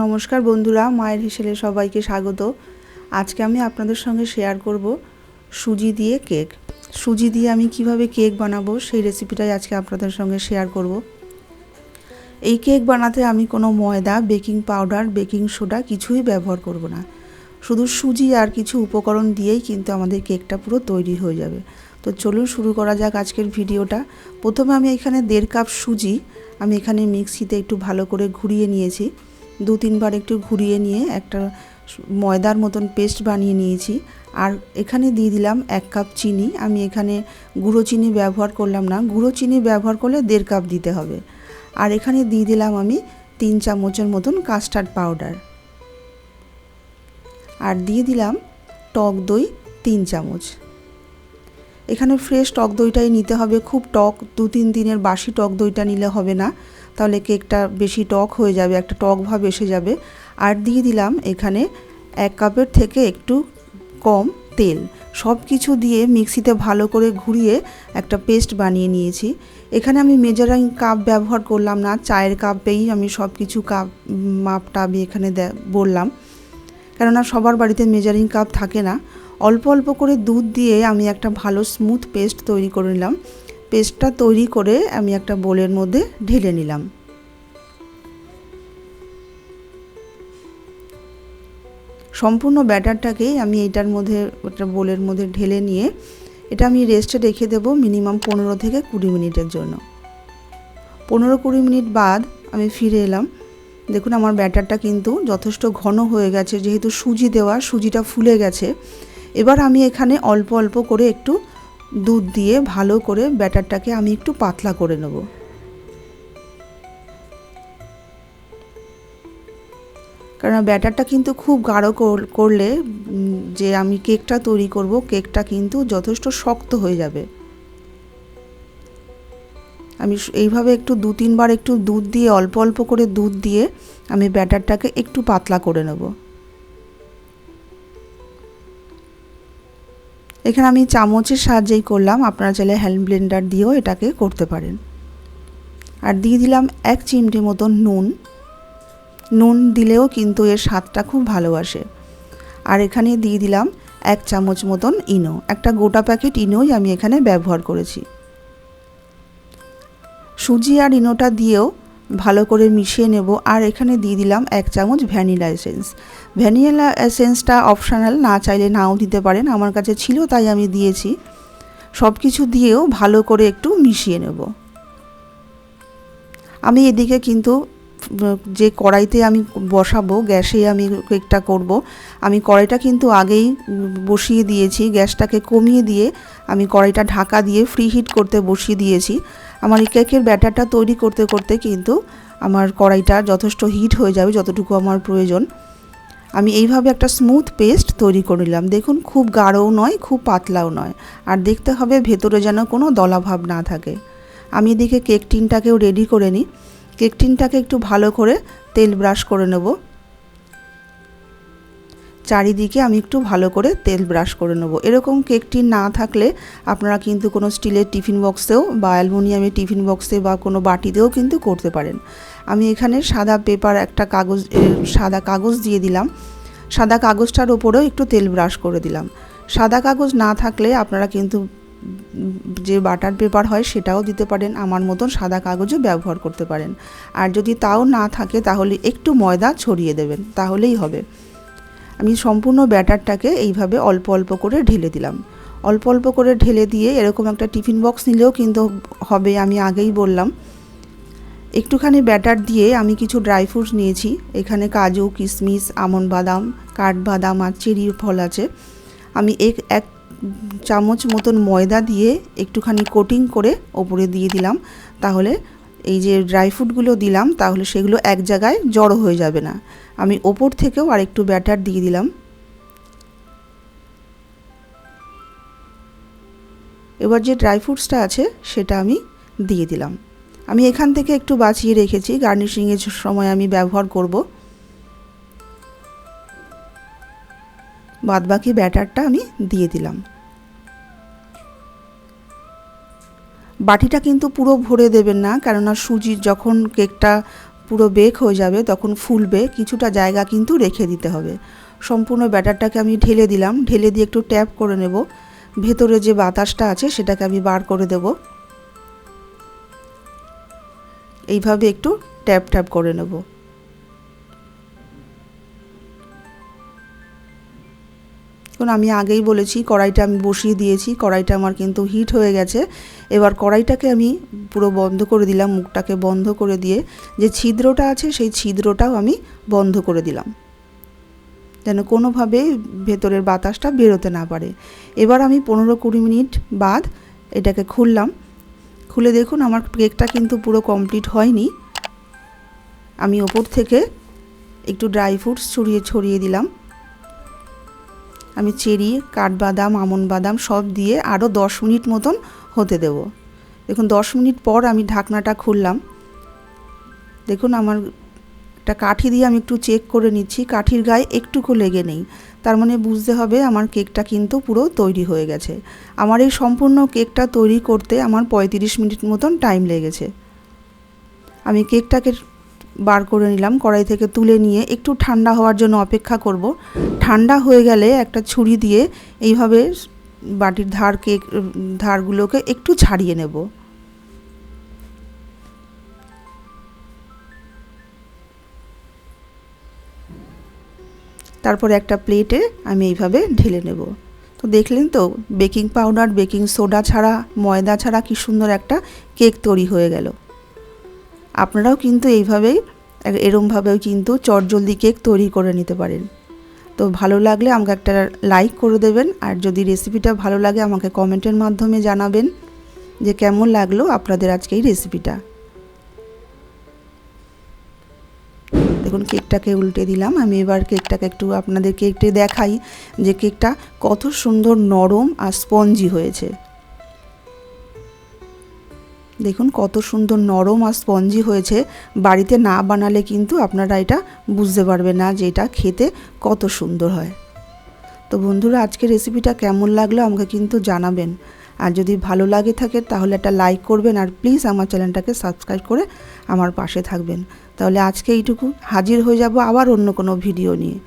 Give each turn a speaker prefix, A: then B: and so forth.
A: নমস্কার বন্ধুরা, মায়ের হিসেলে সবাইকে স্বাগত। আজকে আমি আপনাদের সঙ্গে শেয়ার করব সুজি দিয়ে কেক সুজি দিয়ে আমি কীভাবে কেক বানাবো সেই রেসিপিটাই আজকে আপনাদের সঙ্গে শেয়ার করব। এই কেক বানাতে আমি কোনো ময়দা বেকিং পাউডার বেকিং সোডা কিছুই ব্যবহার করব না। শুধু সুজি আর কিছু উপকরণ দিয়েই কিন্তু আমাদের কেকটা পুরো তৈরি হয়ে যাবে। তো চলুন শুরু করা যাক আজকের ভিডিওটা প্রথমে আমি এখানে দেড় কাপ সুজি আমি এখানে মিক্সিতে একটু ভালো করে ঘুরিয়ে নিয়েছি। দু তিনবার একটু ঘুরিয়ে নিয়ে একটা ময়দার মতন পেস্ট বানিয়ে নিয়েছি। আর এখানে দিয়ে দিলাম এক কাপ চিনি। আমি এখানে গুঁড়ো চিনি ব্যবহার করলাম না। গুঁড়ো চিনি ব্যবহার করলে দেড় কাপ দিতে হবে। আর এখানে দিয়ে দিলাম আমি তিন চামচের মতন কাস্টার্ড পাউডার। আর দিয়ে দিলাম টক দই তিন চামচ। এখানে ফ্রেশ টক দইটাই নিতে হবে। খুব টক, দু তিন দিনের বাসি টক দইটা নিলে হবে না। তাহলে কেকটা বেশি টক হয়ে যাবে, একটা টক ভাব এসে যাবে। আর দিয়ে দিলাম এখানে এক কাপের থেকে একটু কম তেল। সব কিছু দিয়ে মিক্সিতে ভালো করে ঘুরিয়ে একটা পেস্ট বানিয়ে নিয়েছি। এখানে আমি মেজারিং কাপ ব্যবহার করলাম না, চায়ের কাপেই আমি সব কিছু কাপ, মাপটা আমি এখানে বললাম। কেননা সবার বাড়িতে মেজারিং কাপ থাকে না। অল্প অল্প করে দুধ দিয়ে আমি একটা ভালো স্মুথ পেস্ট তৈরি করে নিলাম। পেস্টটা তৈরি করে আমি একটা বোলের মধ্যে ঢেলে নিলাম। সম্পূর্ণ ব্যাটারটাকেই আমি এইটার মধ্যে, একটা বোলের মধ্যে ঢেলে নিয়ে, এটা আমি রেস্টে রেখে দেবো মিনিমাম পনেরো থেকে কুড়ি মিনিটের জন্য। পনেরো কুড়ি মিনিট বাদ আমি ফিরে এলাম। দেখুন আমার ব্যাটারটা কিন্তু যথেষ্ট ঘন হয়ে গেছে, যেহেতু সুজি দেওয়া, সুজিটা ফুলে গেছে। এবার আমি এখানে অল্প অল্প করে একটু দুধ দিয়ে ভালো করে ব্যাটারটাকে আমি একটু পাতলা করে নেব। কারণ ব্যাটারটা কিন্তু খুব গাঢ় করলে যে আমি কেকটা তৈরি করব, কেকটা কিন্তু যথেষ্ট শক্ত হয়ে যাবে। আমি এইভাবে একটু দু তিনবার একটু দুধ দিয়ে, অল্প অল্প করে দুধ দিয়ে আমি ব্যাটারটাকে একটু পাতলা করে নেব। এখানে আমি চামচের সাহায্যেই করলাম। আপনারা চাইলে হ্যান্ড ব্লেন্ডার দিয়েও এটাকে করতে পারেন। আর দিয়ে দিলাম এক চিমটি মতন নুন। নুন দিলেও কিন্তু এর স্বাদটা খুব ভালোবাসে আর এখানে দিয়ে দিলাম এক চামচ মতন ইনো। একটা গোটা প্যাকেট ইনোই আমি এখানে ব্যবহার করেছি। সুজি আর ইনোটা দিয়েও ভালো করে মিশিয়ে নেব। আর এখানে দিয়ে দিলাম এক চামচ ভ্যানিলা এসেন্স। ভ্যানিলা এসেন্সটা অপশানাল, না চাইলে নাও দিতে পারেন। আমার কাছে ছিল, তাই আমি দিয়েছি। সব কিছু দিয়েও ভালো করে একটু মিশিয়ে নেব। আমি এদিকে কিন্তু, যে কড়াইতে আমি বসাবো, গ্যাসে আমি কেকটা করব, আমি কড়াইটা কিন্তু আগেই বসিয়ে দিয়েছি। গ্যাসটাকে কমিয়ে দিয়ে আমি কড়াইটা ঢাকা দিয়ে ফ্রি হিট করতে বসিয়ে দিয়েছি। আমার এই কেকের ব্যাটারটা তৈরি করতে করতে কিন্তু আমার কড়াইটা যথেষ্ট হিট হয়ে যাবে যতটুকু আমার প্রয়োজন। আমি এইভাবে একটা স্মুথ পেস্ট তৈরি করে নিলাম। দেখুন, খুব গাঢ়ও নয়, খুব পাতলাও নয়। আর দেখতে হবে ভেতরে যেন কোনো দলাভাব না থাকে। আমি এদিকে কেক টিনটাকেও রেডি করে নিই। কেক টিনটাকে একটু ভালো করে তেল ব্রাশ করে নেব। চারিদিকে আমি একটু ভালো করে তেল ব্রাশ করে নেব। এরকম কেকটি না থাকলে আপনারা কিন্তু কোনো স্টিলের টিফিন বক্সেও বা অ্যালমোনিয়ামের টিফিন বক্সে বা কোনো বাটিতেও কিন্তু করতে পারেন। আমি এখানে সাদা পেপার একটা কাগজ সাদা কাগজ দিয়ে দিলাম। সাদা কাগজটার ওপরেও একটু তেল ব্রাশ করে দিলাম। সাদা কাগজ না থাকলে আপনারা কিন্তু যে বাটার পেপার হয় সেটাও দিতে পারেন। আমার মতন সাদা কাগজও ব্যবহার করতে পারেন। আর যদি তাও না থাকে তাহলে একটু ময়দা ছড়িয়ে দেবেন, তাহলেই হবে। আমি সম্পূর্ণ ব্যাটারটাকে এইভাবে অল্প অল্প করে ঢেলে দিলাম। অল্প অল্প করে ঢেলে দিয়ে এরকম একটা টিফিন বক্স নিলেও কিন্তু হবে আমি আগেই বললাম। একটুখানি ব্যাটার দিয়ে আমি কিছু ড্রাই ফ্রুটস নিয়েছি। এখানে কাজু কিশমিশ আমন বাদাম কাঠবাদাম আর চেরি ফল আছে। আমি এক এক চামচ মতন ময়দা দিয়ে একটুখানি কোটিং করে ওপরে দিয়ে দিলাম। তাহলে এই যে ড্রাই ফ্রুটগুলো দিলাম, তাহলে সেগুলো এক জায়গায় জড়ো হয়ে যাবে না। আমি ওপর থেকেও আর একটু ব্যাটার দিয়ে দিলাম। এবার যে ড্রাই ফ্রুটসটা আছে, সেটা আমি দিয়ে দিলাম। আমি এখান থেকে একটু বাঁচিয়ে রেখেছি গার্নিশিংয়ের সময় আমি ব্যবহার করব। বাদবাকি ব্যাটারটা আমি দিয়ে দিলাম। বাটিটা কিন্তু পুরো ভরে দেবেন না, কেননা সুজি যখন কেকটা পুরো বেক হয়ে যাবে, তখন ফুলবে, কিছুটা জায়গা কিন্তু রেখে দিতে হবে। সম্পূর্ণ ব্যাটারটাকে আমি ঢেলে দিলাম, ঢেলে দিয়ে একটু ট্যাপ করে নেব। ভেতরে যে বাতাসটা আছে, সেটাকে আমি বার করে দেব। এইভাবে একটু ট্যাপ ট্যাপ করে নেব। এখন আমি আগেই বলেছি, কড়াইটা আমি বসিয়ে দিয়েছি, কড়াইটা আমার কিন্তু হিট হয়ে গেছে। এবার কড়াইটাকে আমি পুরো বন্ধ করে দিলাম, মুখটাকে বন্ধ করে দিয়ে যে ছিদ্রটা আছে, সেই ছিদ্রটাও আমি বন্ধ করে দিলাম। যেন কোনোভাবে ভেতরের বাতাসটা বেরোতে না পারে। এবার আমি পনেরো কুড়ি মিনিট বাদ এটাকে খুললাম। খুলে দেখুন, আমার কেকটা কিন্তু পুরো কমপ্লিট হয়নি। আমি ওপর থেকে একটু ড্রাই ফ্রুটস ছড়িয়ে ছড়িয়ে দিলাম। আমি চেরি, কাঠবাদাম আমন বাদাম সব দিয়ে আরও দশ মিনিট মতন হতে দেব। দেখুন, দশ মিনিট পর আমি ঢাকনাটা খুললাম। দেখুন, আমার একটা কাঠি দিয়ে আমি একটু চেক করে নিচ্ছি। কাঠির গায়ে একটুকু লেগে নেই। তার মানে বুঝতে হবে আমার কেকটা কিন্তু পুরো তৈরি হয়ে গেছে। আমার এই সম্পূর্ণ কেকটা তৈরি করতে আমার পঁয়ত্রিশ মিনিট মতন টাইম লেগেছে। আমি কেকটাকে বার করে নিলাম, কড়াই থেকে তুলে নিয়ে একটু ঠান্ডা হওয়ার জন্য অপেক্ষা করব। ঠান্ডা হয়ে গেলে একটা ছুরি দিয়ে এইভাবে বাটির ধার কেক ধারগুলোকে একটু ছাড়িয়ে নেব। তারপর একটা প্লেটে আমি এইভাবে ঢেলে নেব। তো দেখলেন তো, বেকিং পাউডার, বেকিং সোডা ছাড়া, ময়দা ছাড়া কি সুন্দর একটা কেক তৈরি হয়ে গেল। আপনারাও কিন্তু এইভাবেই এরমভাবেও কিন্তু চটজলদি কেক তৈরি করে নিতে পারেন। তো ভালো লাগলে আমাকে একটা লাইক করে দেবেন, আর যদি রেসিপিটা ভালো লাগে আমাকে কমেন্টের মাধ্যমে জানাবেন যে কেমন লাগল আপনাদের আজকে এই রেসিপিটা দেখুন, কেকটাকে উল্টে দিলাম। আমি এবার কেকটাকে একটু আপনাদের কেকটে দেখাই যে কেকটা কত সুন্দর নরম আর স্পঞ্জি হয়েছে। দেখুন, কত সুন্দর নরম আর স্পঞ্জি হয়েছে। বাড়িতে না বানালে কিন্তু আপনারা এটা বুঝতে পারবেন না যে এটা খেতে কত সুন্দর হয়। তো বন্ধুরা আজকে রেসিপিটা কেমন লাগল আমাকে কিন্তু জানাবেন। আর যদি ভালো লাগে থাকে, তাহলে একটা লাইক করবেন আর প্লিজ আমার চ্যানেলটাকে সাবস্ক্রাইব করে আমার পাশে থাকবেন। তাহলে আজকে এইটুকু হাজির হয়ে যাব আবার অন্য কোনো ভিডিও নিয়ে।